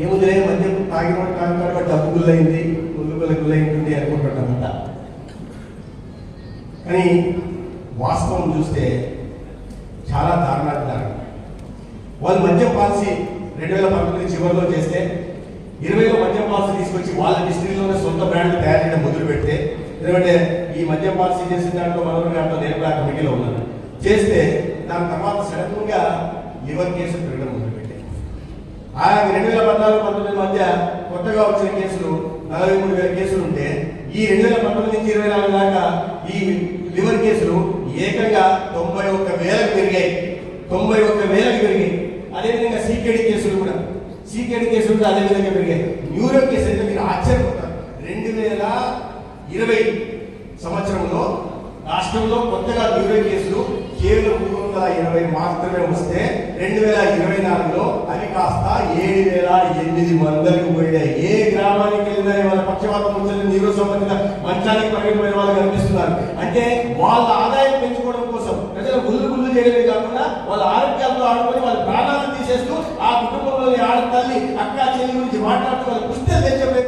ఏముందిలే మధ్య తాగిన కాక డబ్బు గుల్లైంది ముందు గుల్ల గుల్లైంది అనుకుంటున్నామంట కానీ వాస్తవం చూస్తే చాలా దారుణాలు దారుణం వాళ్ళు మద్యం పాలసీ రెండు వేల పంతొమ్మిది చివరిలో చేస్తే ఇరవైలో మద్యం పాలసీ తీసుకొచ్చి వాళ్ళ డిస్ట్రిక్ట్లోనే సొంత బ్రాండ్లు తయారు చేయడం మొదలు పెడితే ఎందుకంటే ఈ మద్యం పాలసీ చేసిన దాంట్లో మనోహర్ గారితో నేను కూడా కమిటీలో ఉన్నాను. చేస్తే దాని తర్వాత సడన్గా లివర్ కేసు పెరగడం మొదలు పెట్టాయి ఆ రెండు వేల పద్నాలుగు పంతొమ్మిది మధ్య కొత్తగా వచ్చిన కేసులు నలభై మూడు వేల కేసులు ఉంటే ఈ రెండు వేల పంతొమ్మిది నుంచి ఇరవై నాలుగు దాకా ఈ లివర్ కేసులు ఏకంగా తొంభై ఒక్క వేలకు పెరిగాయి. తొంభై ఒక్క వేలకు పెరిగాయి. అదేవిధంగా సీకేడి కేసులు కూడా. సీకేడి కేసులు కూడా అదేవిధంగా పెరిగాయి. న్యూరో కేసు అయితే మీరు ఆశ్చర్యపోతారు. రెండు వేల ఇరవై సంవత్సరంలో రాష్ట్రంలో కొత్తగా న్యూరో కేసులు కేవలం మూడు వందల ఇరవై మాత్రమే వస్తే రెండు వేల ఇరవై నాలుగులో అవి కాస్త ఏడు వేల ఎనిమిది వందలకు పోయాయి ఏ గ్రామానికి వెళ్ళినా వాళ్ళ పక్షవాతం వచ్చిన నీరు సంబంధిత మంచానికి పరిగెత్తిపోయిన వాళ్ళు కనిపిస్తున్నారు. అంటే వాళ్ళ ఆదాయం పెంచుకోవడం కోసం ప్రజలు గుళ్ళు గుళ్ళు చేయడమే కాకుండా వాళ్ళ ఆరోగ్యాలతో ఆడుకొని వాళ్ళ ప్రాణాలను తీసేస్తూ ఆ కుటుంబంలోని ఆడతల్లి అక్క చెల్లి గురించి మాట్లాడుతూ వాళ్ళ పుస్తకాలు తెచ్చే